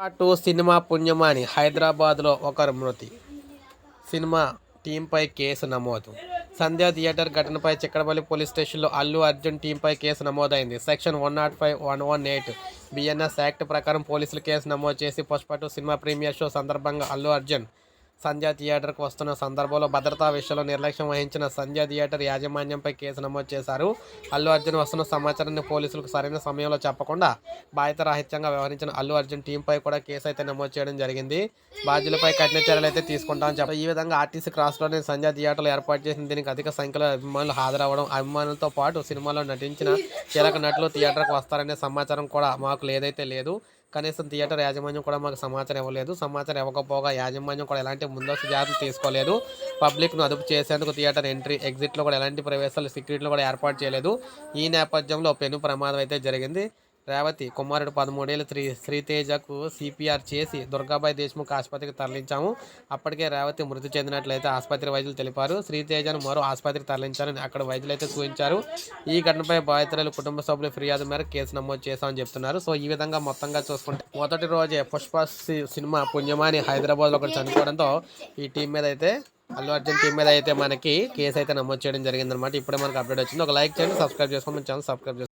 Two cinema పుణ్యమాని హైదరాబాద్లో ఒకరు మృతి. సినిమా టీంపై కేసు నమోదు. సంధ్యా థియేటర్ ఘటనపై చిక్కడపల్లి పోలీస్ స్టేషన్లో అల్లు అర్జున్ టీంపై కేసు నమోదైంది. Section one nought five one one eight BNS act ప్రకారం పోలీసులు కేసు నమోదు చేసి పుష్పటు సినిమా ప్రీమియర్ షో సందర్భంగా అల్లు అర్జున్ సంధ్యా థియేటర్కు వస్తున్న సందర్భంలో భద్రతా విషయంలో నిర్లక్ష్యం వహించిన సంధ్యా థియేటర్ యాజమాన్యంపై కేసు నమోదు చేశారు. అల్లు అర్జున్ వస్తున్న సమాచారాన్ని పోలీసులకు సరైన సమయంలో చెప్పకుండా బాధ్యతారాహిత్యంగా వ్యవహరించిన అల్లు అర్జున్ టీంపై కూడా కేసు అయితే నమోదు చేయడం జరిగింది. బాధ్యులపై కఠిన చర్యలు అయితే తీసుకుంటామని చెప్పారు ఈ విధంగా ఆర్టీసీ క్రాస్లోనే సంధ్యా థియేటర్లు ఏర్పాటు చేసిన దీనికి అధిక సంఖ్యలో అభిమానులు హాజరవడం అభిమానులతో పాటు సినిమాలో నటించిన కీలక నటులు థియేటర్కు వస్తారనే సమాచారం కూడా మాకు లేదైతే లేదు. కనీసం థియేటర్ యాజమాన్యం కూడా మాకు సమాచారం ఇవ్వలేదు. సమాచారం ఇవ్వకపోగా యాజమాన్యం కూడా ఎలాంటి ముందస్తు జాగ్రత్తలు తీసుకోలేదు. పబ్లిక్ను అదుపు చేసేందుకు థియేటర్ ఎంట్రీ ఎగ్జిట్లో కూడా ఎలాంటి ప్రవేశాలు సెక్యూరిటీలు కూడా ఏర్పాటు చేయలేదు. ఈ నేపథ్యంలో పెను ప్రమాదం అయితే జరిగింది. రేవతి కుమారుడు పదమూడేళ్ళు శ్రీ శ్రీతేజకు సిపిఆర్ చేసి దుర్గాబాయ్ దేశ్ముఖ్ ఆసుపత్రికి తరలించాము. అప్పటికే రేవతి మృతి చెందినట్లయితే ఆసుపత్రి వైద్యులు తెలిపారు. శ్రీతేజను మరో ఆసుపత్రికి తరలించారని అక్కడ వైద్యులు అయితే సూచించారు. ఈ ఘటనపై బాధితురాలు కుటుంబ సభ్యులు ఫిర్యాదు మేరకు కేసు నమోదు చేశామని చెప్తున్నారు. సో ఈ విధంగా మొత్తంగా చూసుకుంటే మొదటి రోజే పుష్ప సినిమా పుణ్యమాని హైదరాబాద్లో ఒకటి చనిపోవడంతో ఈ టీం మీద అయితే అల్లు అర్జున్ టీం మీద అయితే మనకి కేసు అయితే నమోదు చేయడం జరిగిందనమాట ఇప్పుడే మనకి అప్డేట్ వచ్చింది. ఒక లైక్ చేయండి సబ్స్క్రైబ్ చేసుకోండి. మన ఛానల్ సబ్స్క్రైబ్ చేసుకోండి.